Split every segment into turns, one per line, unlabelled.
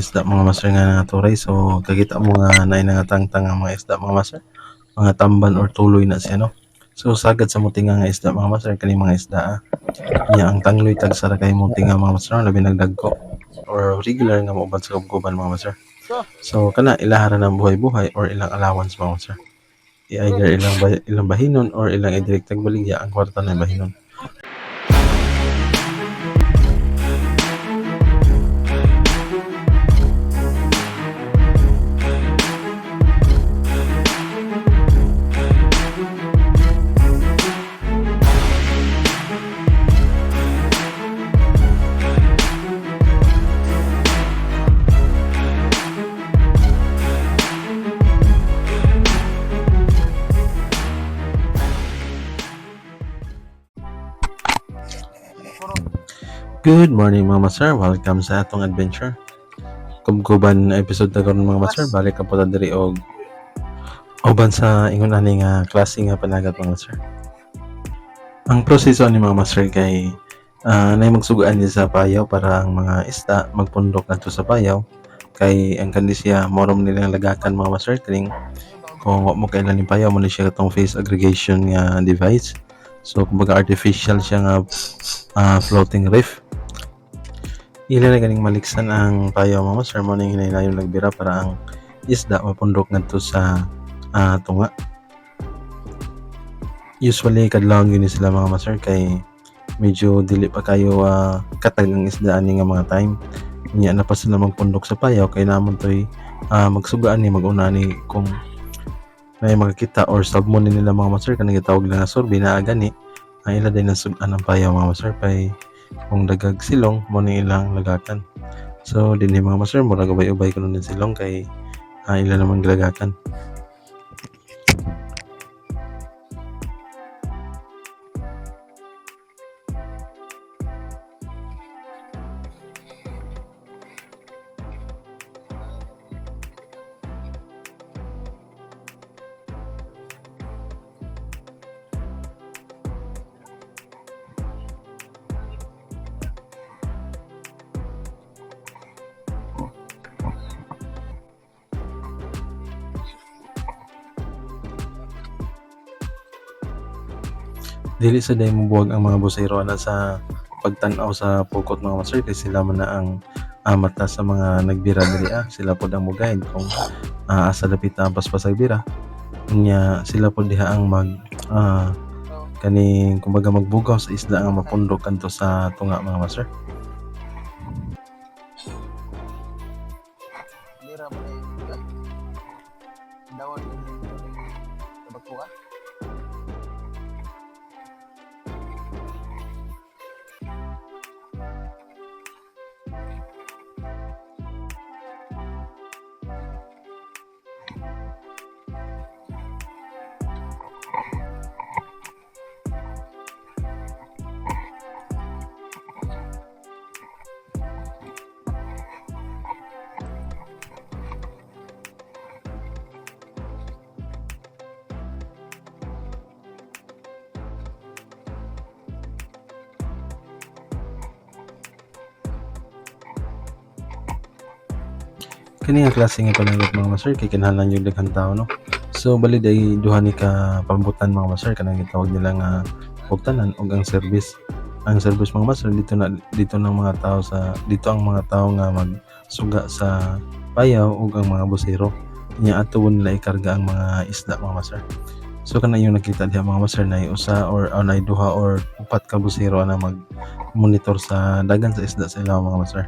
isda mga master nga naturay. So kagita mo nga naay nga tangtang ang mga isda mga master. Mga tamban or tuloy na siya no. So sagad sa mutinga nga isda mga master kani mga isda. Ah. Nya ang tangloy tag sa kay mutinga mga master labi nagdagko or regular nga moban sa kubkuban mga master. So kana ilaharan ng buhay-buhay or ilang allowance mga master. I-either ilang bah- ilang bahinon or ilang idirektag baligya ang kwarta na bahinon. Good morning mga master. Welcome sa atong adventure. Kubkuban na episode na karon mga master. Balik ka po ta diri og uban sa ingon ani nga klase nga panagat mga master. Ang proseso ni mga master kay uh, nay magsugaan niya sa payaw para ang mga isda magpundok adto sa payaw kay ang kandisya morom nilang lagakan mga master kining kung mo kailan ni payaw mo ni siya katong face aggregation nga device. So kumbaga artificial siya nga ah, floating reef. Ila na ganing maliksan ang payaw mga master mo ning hinaynayon nagbira para ang isda mapundok ngadto sa ah, tunga. Usually kadlawon gini sila mga master kay medyo dili pa kayo uh, katag ang isda ani nga mga time. Nya na pa sila magpundok sa payaw kay namon toy ah, magsugaan ni maguna ni kung may makakita or submon ni nila mga master kanang gitawag nila nga sorbi na gani ang ila din ang sugan ng payaw mga master kay kung dagag silong mo ni ilang lagakan. So dinhi mga master mura gabay-ubay kuno din silong kay ah, ila naman gilagakan. Dili sa day buwag ang mga busero na sa pagtan-aw sa pukot mga master kay sila man na ang ah, mata sa mga nagbira diri ah. Sila pod ang mugaid kung ah, asa dapit ang paspasag bira. Nya sila pod diha ang mag ah, kaning kumbaga magbugaw sa isda nga mapundok kanto sa tunga mga master kini nga klase nga panagot mga master kay kinahanglan yung daghang tao no? So bali day duha ni ka pambutan mga master kanang gitawag nila nga bugtanan ug ang service. Ang service mga master dito na dito ng mga tao sa dito ang mga tao nga magsuga sa payaw ug ang mga busero. Nya ato nila ikarga ang mga isda mga master so kana yung nakita diha mga master na usa or na duha or upat ka busero na mag monitor sa dagan sa isda sa ilaw mga master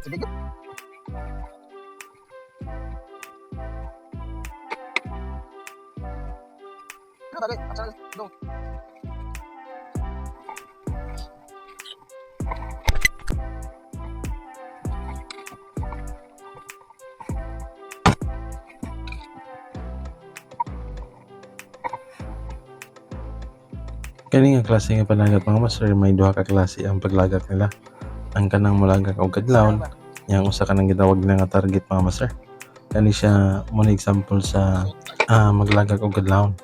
Sige, git. Ano bagay? Asa na? Go.
Kani nga klase nga panagat mga master, may duha ka klase ang paglagak nila. Ang kanang mulagak og kadlawon, yang usa ka nang gitawag nila nga target mga master. Kani siya mo na example sa ah, maglagak og kadlawon.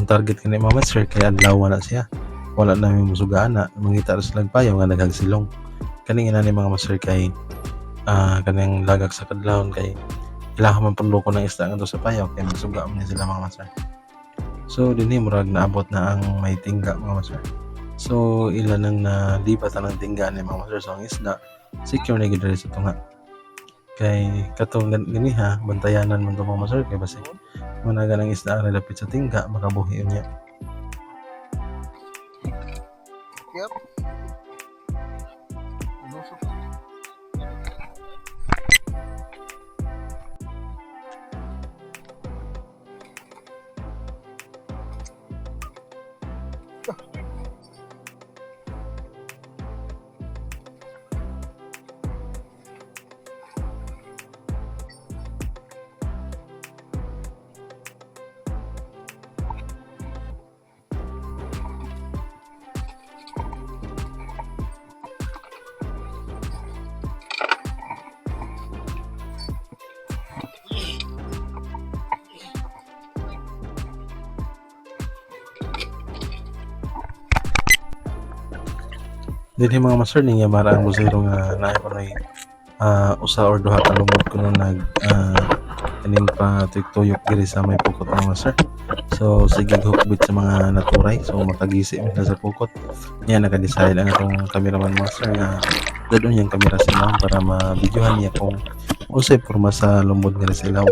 Ang target kani mga master kay adlaw na siya. Wala na may musugaan na mangita ra sila payaw nga naghagsilong. Kani nga ni mga master kay ah kanang lagak sa kadlawon kay ilaha man panluko ng isda nga sa payaw kay magsuga man sila mga master. So dinhi murag naabot na ang may tingga mga master. So ilan nang nalipat ang tingga ni mga master so ang isda secure na gid sa tunga. Kay katong gan- gani ha bantayanan man to mga master kay basi managa ng isda ang dapit sa tingga makabuhi niya.
Yep.
Dili mga master ni mara ang busero nga naay pa may ah, usa or duha ka lumot kuno nag ah, kaning pa tuyok diri sa may pukot mga master. So sige hukbit sa mga naturay so makagisi mi na sa pukot. Niya naka-decide ang atong cameraman master nga dadon yung kamera sa ilaw para ma-videohan niya kung unsay porma sa lumod nga sa ilaw.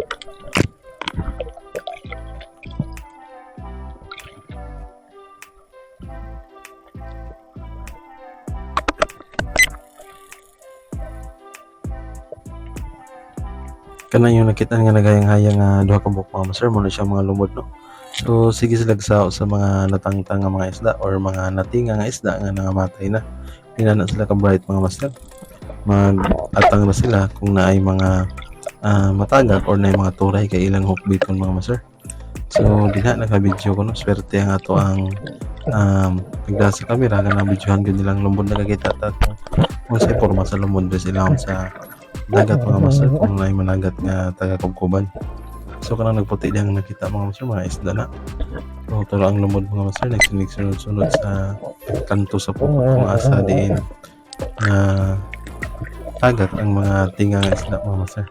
Kana yung nakita nga nagayang-hayang nga duha ka buok mga master mo na siya mga lumod no. So sige sila sa sa mga natangtang nga mga isda or mga natinga nga isda nga nangamatay na. Pinana sila ka bright mga master. Mag-atang na sila kung naay mga ah, matagak or naay mga turay kay ilang hukbit kon mga master. So diha naka-video ko no. Swerte ang ato ang um, nagda sa camera nga na-videohan ko nilang lumod nakakita ta kung sa porma sa lumod sa ilawom sa dagat mga master kung may managat nga taga Kubkuban. So kanang nagputi diyang nakita mga master mga isda na. So tulo ang lumod mga master nagsinig sunod-sunod sa kanto sa pukot kung asa diin na tagat ang mga tinga nga isda mga master.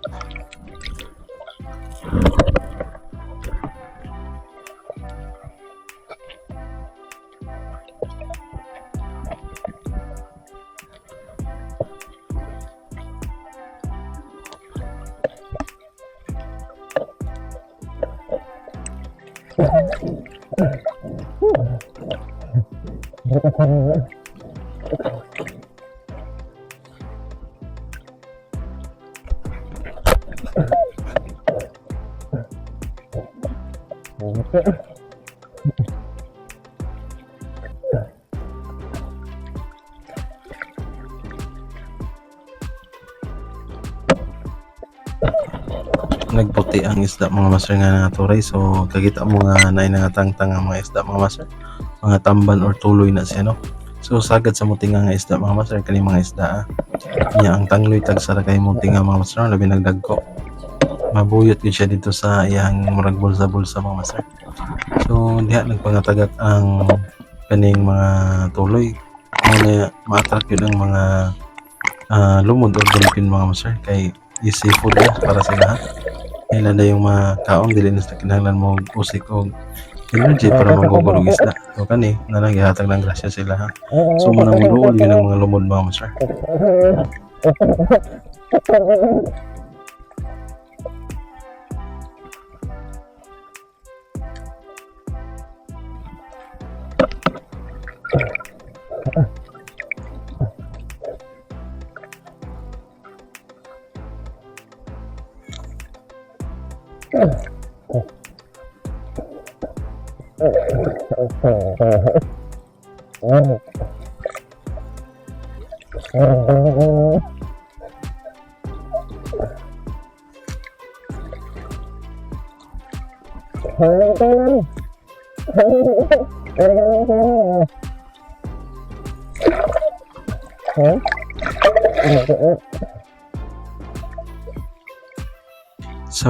Nagputi ang isda mga master nga naturay so kagita mo nga naay nangatangtang ang mga isda mga master. Mga tamban or tuloy na siya no? So sagad sa mutinga nga isda mga master. Kani mga isda ah. niya ang tangloy tag sa kay mutinga mga master. Labi nagdagko. Mabuyot yun siya dito sa iyang murag bulsa bulsa mga master. So diha nagpangatagat ang kaning mga tuloy. Ano ma-attract yun ang mga ah, lumod or dolphin mga master. Kay easy food na para sa lahat kailan na yung mga kaong dili na kinahanglan mo usik og energy para magugulog isda. So kani na lang gihatag ng grasya sila ha. So mo nang muluol yun ang mga lumod mga master. sa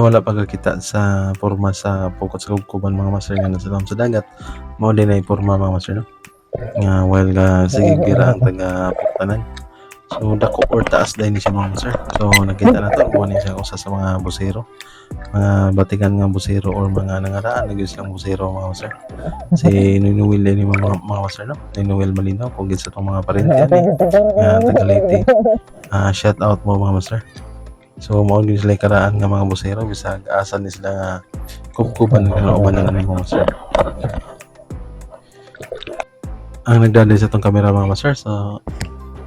wala pagkakita sa forma sa pukot sa kuban mga master nga nasa sa dagat mao din ay forma mga master no? Nga while nga sige bira ang taga putanan so dako or taas dahil ni siya mga master. So nakita na to mo ni siya usa sa mga busero. Mga batikan nga busero or mga nangaraan lagi silang busero mga master. Si Nunuwil din yung mga, mga master no? Nunuwil Malinaw kung sa itong mga parente ani nga taga Leyte. Ah, shout out mo mga master. So mao din sila karaan nga mga busero bisag asa ni sila nga kubkuban ng kauban na mga master. Ang nagdali sa tong camera mga master so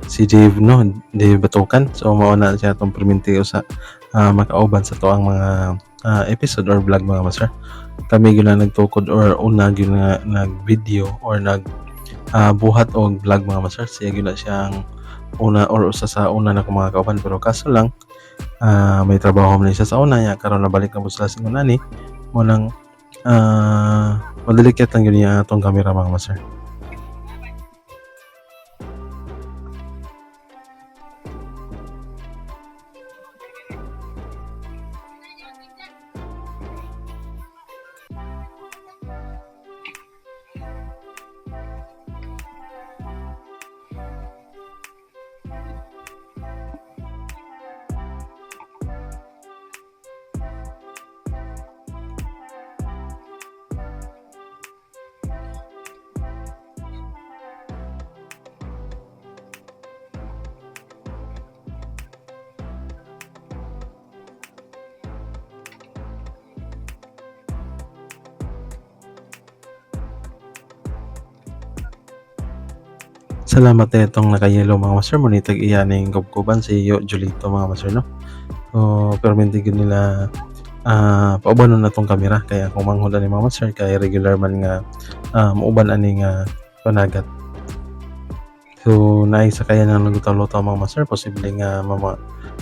si Dave no, Dave Batukan. So mao na siya tong perminti sa ah, makauban sa to ang mga ah, episode or vlog mga master. Kami gyud na nagtukod or una gyud na nag-video or nag ah, buhat og vlog mga master. Siya gyud na siyang una or usa sa una na mga kauban pero kaso lang ah, may trabaho man siya sa una niya karon nabalik na po sila sa nani mo nang ah madalikat lang yun niya atong camera mga master Salamat eh itong nakayelo mga master mo nitag iya ning kubkuban si Yo Julito mga master no. So perminti gud nila ah paubanon na tong kamera kaya kung manghud ni mga master kay regular man nga ah, mauban ani nga panagat. So naay sa kaya nang lutaw-lutaw mga master posible nga mama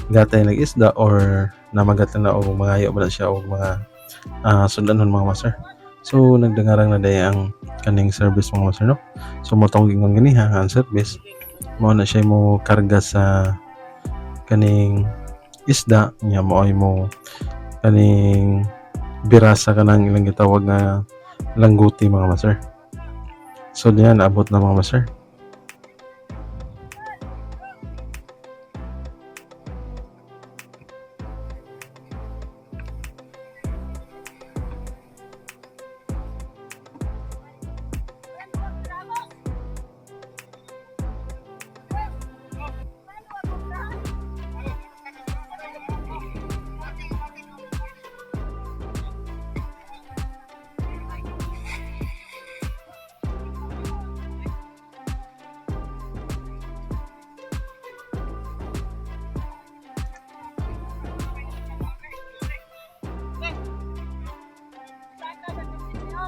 gatay nag isda or namagat na og mga ayo na siya og mga ah, sundanon mga master. So nagdangarang na day ang kaning service mga master no. So motong gingon gani ha ang service mao na siya mo karga sa kaning isda nya mo ay mo kaning birasa kanang ilang gitawag nga langguti mga master. So diyan abot na mga master.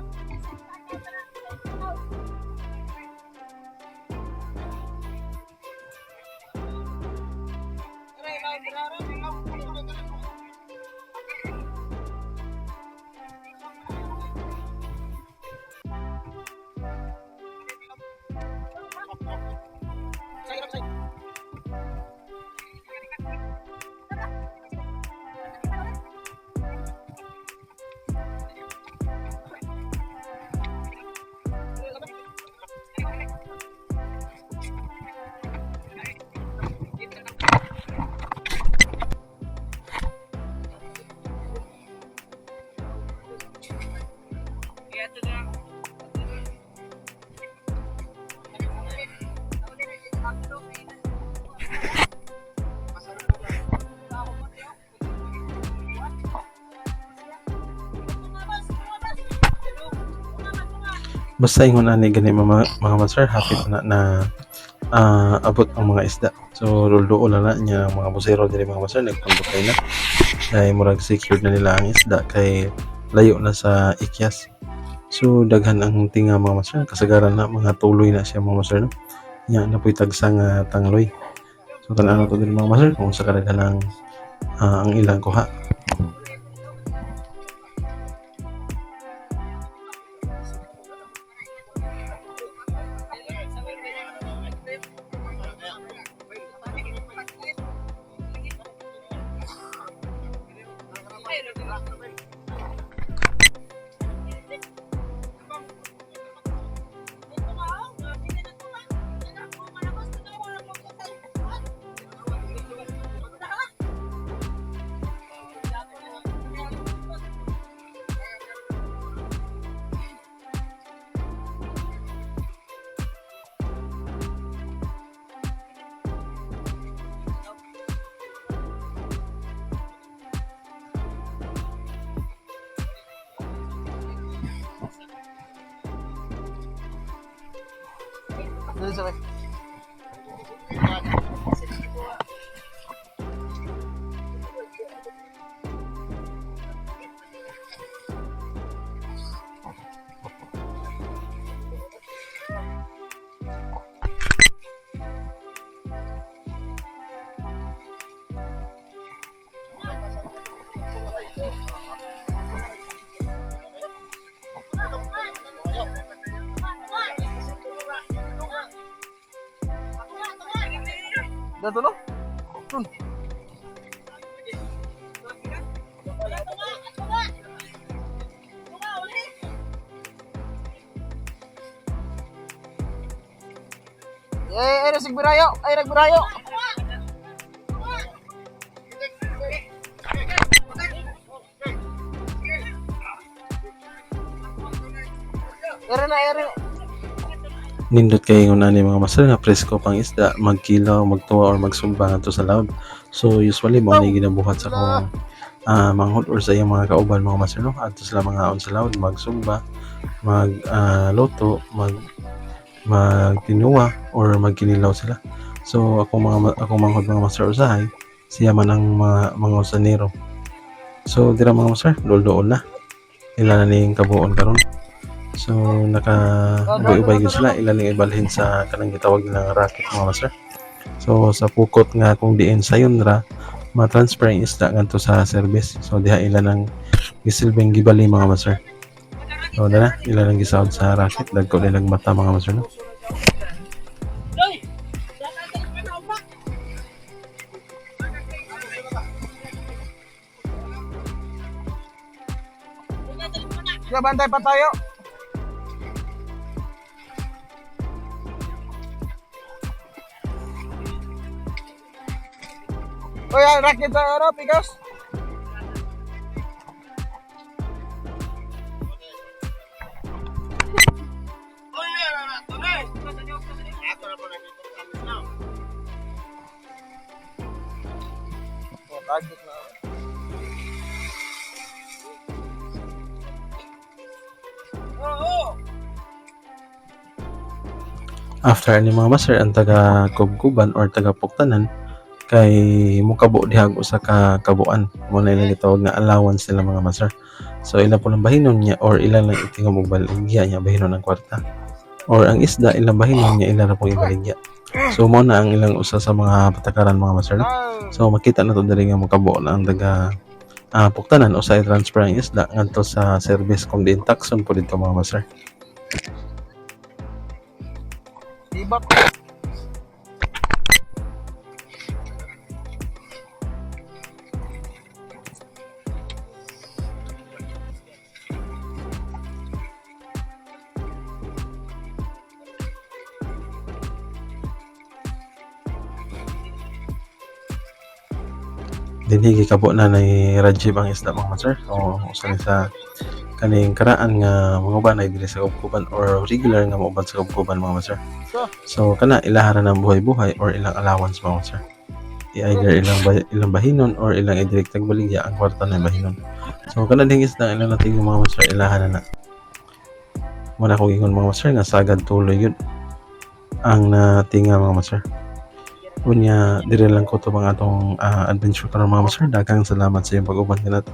up. Basta ingon ani gani mga, mga master happy na na ah, abot ang mga isda. So luluo na na niya mga busero diri mga master nagpandukay na. kay murag secured na nila ang isda kay layo na sa ikyas. So daghan ang tinga mga master kasagaran na mga tuloy na siya mga master no? Nya na po'y tagsa nga tangloy. So tanan to din mga master kung sa kadaghan ang ah, ang ilang kuha
চলে Dito no? Dun. Eh, eh, resig birayo. Ay, nagbirayo. Ere na, ere.
Nindot kay nga ni mga master nga presko pang isda magkilaw magtuwa or magsumba ngadto sa laod so usually mo ni ginabuhat sa kong ah, manghod or sa iyang mga kauban mga master no? Adto sila mga on sa laod magsumba mag ah, loto mag magtinuwa or magkinilaw sila. So ako mga ako manghod mga master usahay siya man ang mga mga usanero. So dira mga master dol-dool na. Ila na kabuon karon So naka ubay-ubay gyud sila ila ning ibalhin sa kanang gitawag nilang racket mga master. So sa pukot nga kung diin sayon ra ma-transfer ang isda ngadto sa service. So diha ila nang gisilbing gibali mga master. So dana ila nang gisaod sa racket dagko nilang mata mga master no.
Kaya bantay pa tayo. Ang racket sa ano, Pigas? Oh, target na.
After ani mga master ang taga Kubkuban or taga Puktanan kay mukabo dihag usa ka kabuan mo na ilang gitawag nga allowance nila mga master. So ila po lang bahinon niya or ila lang itingog og baligya niya bahinon ang kwarta. Or ang isda ilang bahinon niya ila ra pong ibaligya. So mo na ang ilang usa sa mga patakaran mga master. No? So makita na to diri nga mukabo na ang taga ah, Puktanan o sa transfer ang isda ngadto sa service kung diin taxon po dito mga master.
Ibak.
Dinhigi kabo na ni Rajib ang isda mga master o usa ni sa kaning karaan nga mga uban ay dili sa kubkuban or regular nga mauban sa kubkuban mga master
So,
so kana ilaharan ng buhay-buhay or ilang allowance mga master i-either ilang ba- ilang bahinon or ilang i-direct baligya ang kwarta na bahinon. So kana ding isda ilang nating mga master ilaharan na? Muna ko ingon mga master nga sagad tuloy yun ang natinga mga master Unya, dire lang ko to mga atong ah, adventure karon mga master. Daghang salamat sa iyong pag-uban kanat.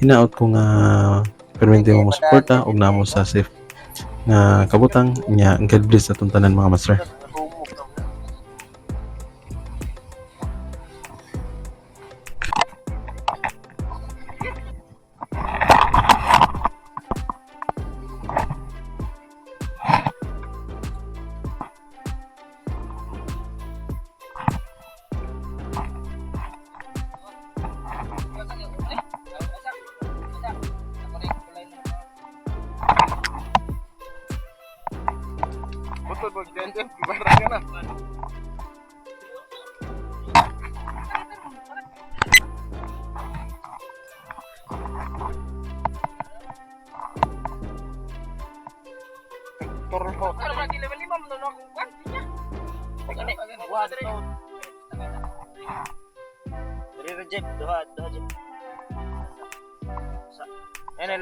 Hinaot ko nga permente mo suporta og namo sa safe nga kabutang nya God bless atong tanan mga master.
Bang, jangan barang ka na. Turbo. Ano lagi level 5 mo na ako kan? Wah dito. Dari reject doha doha je. Sa. Yan